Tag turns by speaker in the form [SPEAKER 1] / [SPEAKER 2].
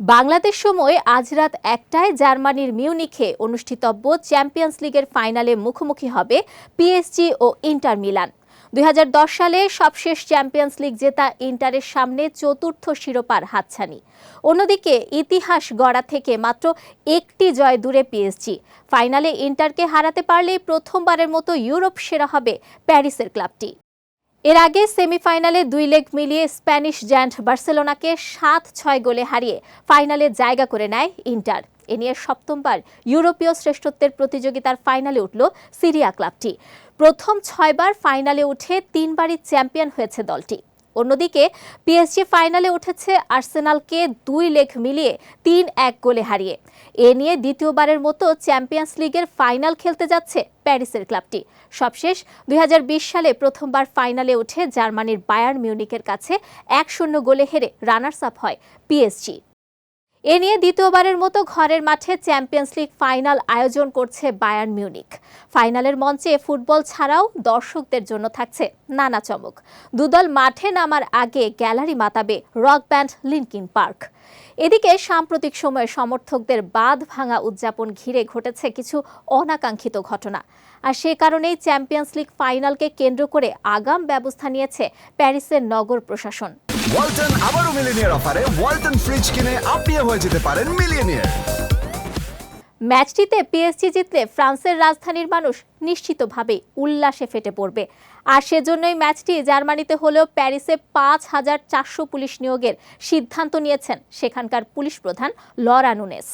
[SPEAKER 1] বাংলাদেশ সময় আজ রাত একটায় জার্মানির মিউনিখে অনুষ্ঠিতব্য চ্যাম্পিয়ন্স লিগের ফাইনালে মুখোমুখি হবে পিএসজি ও ইন্টার মিলান। দুই হাজার দশ সালে সবশেষ চ্যাম্পিয়ন্স লিগ জেতা ইন্টারের সামনে চতুর্থ শিরোপার হাতছানি। অন্যদিকে ইতিহাস গড়া থেকে মাত্র একটি জয় দূরে পিএসজি ফাইনালে ইন্টারকে হারাতে পারলেই প্রথমবারের মতো ইউরোপ সেরা হবে প্যারিসের ক্লাবটি। এর আগে সেমিফাইনালে দুই লেগ মিলিয়ে স্প্যানিশ জ্যান্ট বার্সেলোনাকে সাত ছয় গোলে হারিয়ে ফাইনালে জায়গা করে নেয় ইন্টার। এ নিয়ে সপ্তমবার ইউরোপীয় শ্রেষ্ঠত্বের প্রতিযোগিতার ফাইনালে উঠল সিরিয়া ক্লাবটি। প্রথম ছয়বার ফাইনালে উঠে তিনবারই চ্যাম্পিয়ন হয়েছে দলটি। অন্যদিকে পিএসজি ফাইনালে উঠেছে আর্সেনালকে দুই লেগ মিলিয়ে তিন এক গোলে হারিয়ে। এ নিয়ে দ্বিতীয়বারের মতো চ্যাম্পিয়ন্স লিগের ফাইনাল খেলতে যাচ্ছে প্যারিসের ক্লাবটি। সবশেষ, দুই হাজার বিশ সালে প্রথমবার ফাইনালে উঠে জার্মানির বায়ার মিউনিকের কাছে এক শূন্য গোলে হেরে রানার্স আপ হয় পিএসজি এ নিয়ে দ্বিতীয়বারের মতো ঘরের মাঠে চ্যাম্পিয়ন্স লিগ ফাইনাল আয়োজন করছে বায়ার্ন মিউনিক। ফাইনালের মঞ্চে ফুটবল ছাড়াও দর্শকদের জন্য থাকছে নানা চমক। দুদল মাঠে নামার আগে গ্যালারি মাতাবে রক ব্যান্ড লিনকিন পার্ক। এদিকে সাম্প্রতিক সময়ে সমর্থকদের বাঁধ ভাঙা উদযাপন ঘিরে ঘটেছে কিছু অনাকাঙ্ক্ষিত ঘটনা। আর সে কারণেই চ্যাম্পিয়ন্স লিগ ফাইনালকে কেন্দ্র করে আগাম ব্যবস্থা নিয়েছে প্যারিসের নগর প্রশাসন।
[SPEAKER 2] ওয়ালটন আবারও মিলিনিয়ার অফারে ওয়ালটন ফ্রিজ কিনে আপনিও হয়ে যেতে পারেন মিলিয়নিয়ার।
[SPEAKER 1] ম্যাচটিতে পিএসজি জিতলে ফ্রান্সের রাজধানীর মানুষ নিশ্চিতভাবে উল্লাসে ফেটে পড়বে। আর সেজন্যই ম্যাচটি জার্মানিতে হলেও প্যারিসে পাঁচ হাজার চারশো পুলিশ নিয়োগের সিদ্ধান্ত নিয়েছেন সেখানকার পুলিশ প্রধান লরা নুনেস।